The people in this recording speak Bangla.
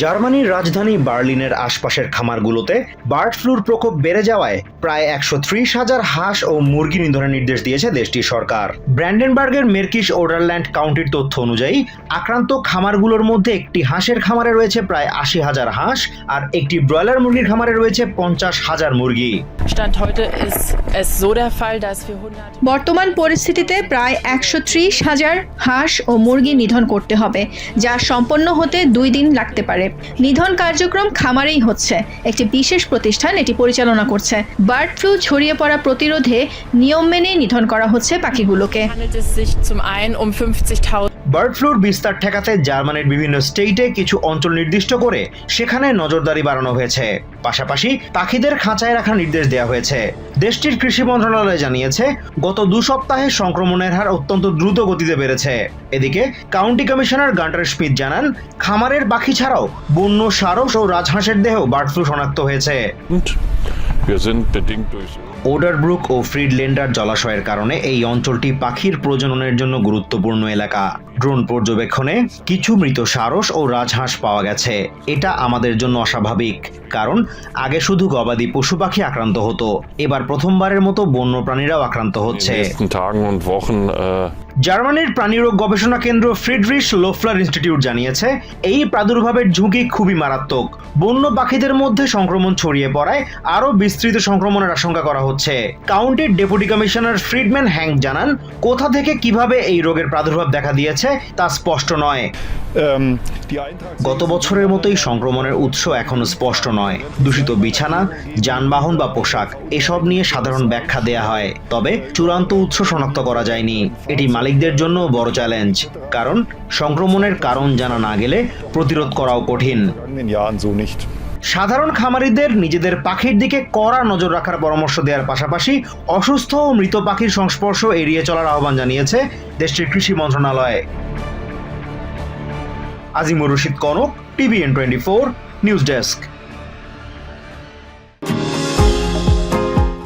জার্মানির রাজধানী বার্লিনের আশপাশের খামারগুলোতে বার্ড ফ্লুর প্রকোপ বেড়ে যাওয়ায় প্রায় একশো ত্রিশ হাজার হাঁস ও মুরগি নিধনের নির্দেশ দিয়েছে দেশটির সরকার। ব্র্যান্ডেনবার্গের মেরকিশ ওডারল্যান্ড কাউন্টির তথ্য অনুযায়ী আক্রান্ত খামারগুলোর মধ্যে একটি হাঁসের খামারে রয়েছে প্রায় আশি হাজার হাঁস আর একটি ব্রয়লার মুরগির খামারে রয়েছে পঞ্চাশ হাজার মুরগি। Stand heute ist es so der Fall, dass wir 100 বর্তমান পরিস্থিতিতে প্রায় একশো ত্রিশ হাজার হাঁস ও মুরগি নিধন করতে হবে যা সম্পন্ন হতে দুই দিন লাগতে পারে। নিধন কার্যক্রম খামারেই হচ্ছে। একটি বিশেষ প্রতিষ্ঠান এটি পরিচালনা করছে। বার্ড ফ্লু ছড়িয়ে পড়া প্রতিরোধে নিয়ম মেনে নিধন করা হচ্ছে পাখিগুলোকে। Handelt es sich zum einen 50.000 bird floor বিস্তার ঠেকাতে জার্মানির বিভিন্ন স্টেটে কিছু অঞ্চল নির্দিষ্ট করে সেখানে নজরদারি বাড়ানো হয়েছে। পাশাপাশি পাখিদের খাঁচায় রাখার নির্দেশ দেওয়া হয়েছে। দেশটির কৃষি মন্ত্রণালয় জানিয়েছে, গত দু সপ্তাহে সংক্রমণের হার অত্যন্ত দ্রুত গতিতে বেড়েছে। এদিকে, কাউন্টি কমিশনার গান্টার স্মিথ জানান, খামারের পাখি ছাড়াও বন্য সারস ও রাজহাঁসের দেহেও বার্ড ফ্লু শনাক্ত হয়েছে। Wir sind bedingt durch ওডারব্রুক ও ফ্রিডলেন্ডার জলাশয়ের কারণে এই অঞ্চলটি পাখির প্রজননের জন্য গুরুত্বপূর্ণ এলাকা। ড্রোন পর্যবেক্ষণে কিছু মৃত সারস ও রাজহাঁস পাওয়া গেছে। এটা আমাদের জন্য অস্বাভাবিক কারণ আগে শুধু গবাদি পশু পাখি আক্রান্ত হতো এবার প্রথমবারের মতো বন্য প্রাণীরাও আক্রান্ত হচ্ছে। জার্মানির প্রাণীরোগ গবেষণা কেন্দ্র ফ্রিডরিশ লোফলার ইনস্টিটিউট জানিয়েছে এই প্রাদুর্ভাবের ঝুঁকি খুবই মারাত্মক। বন্য পাখিদের মধ্যে সংক্রমণ ছড়িয়ে পড়ায় আরও বিস্তৃত সংক্রমণের আশঙ্কা করা হচ্ছে। কাউন্টির ডেপুটি কমিশনার ফ্রিডম্যান হ্যাঙ্ক জানান কোথা থেকে কীভাবে এই রোগের প্রাদুর্ভাব দেখা দিয়েছে তা স্পষ্ট নয়। Eintrags গত বছরের মতোই সংক্রমণের উৎস এখনও স্পষ্ট নয়। দূষিত বিছানা যানবাহন বা পোশাক এসব নিয়ে সাধারণ ব্যাখ্যা দেয়া হয়। তবে চূড়ান্ত উৎস শনাক্ত করা যায়নি। এটি মালিকদের জন্য বড় চ্যালেঞ্জ কারণ সংক্রমণের কারণ জানা না গেলে প্রতিরোধ করাও কঠিন. সাধারণ খামারিদের নিজেদের পাখির দিকে কড়া নজর রাখার পরামর্শ দেওয়ার পাশাপাশি অসুস্থ ও মৃত পাখির সংস্পর্শ এড়িয়ে চলার আহ্বান জানিয়েছে দেশটির কৃষি মন্ত্রণালয়। Azimur Rashid Konok TVN twenty four news desk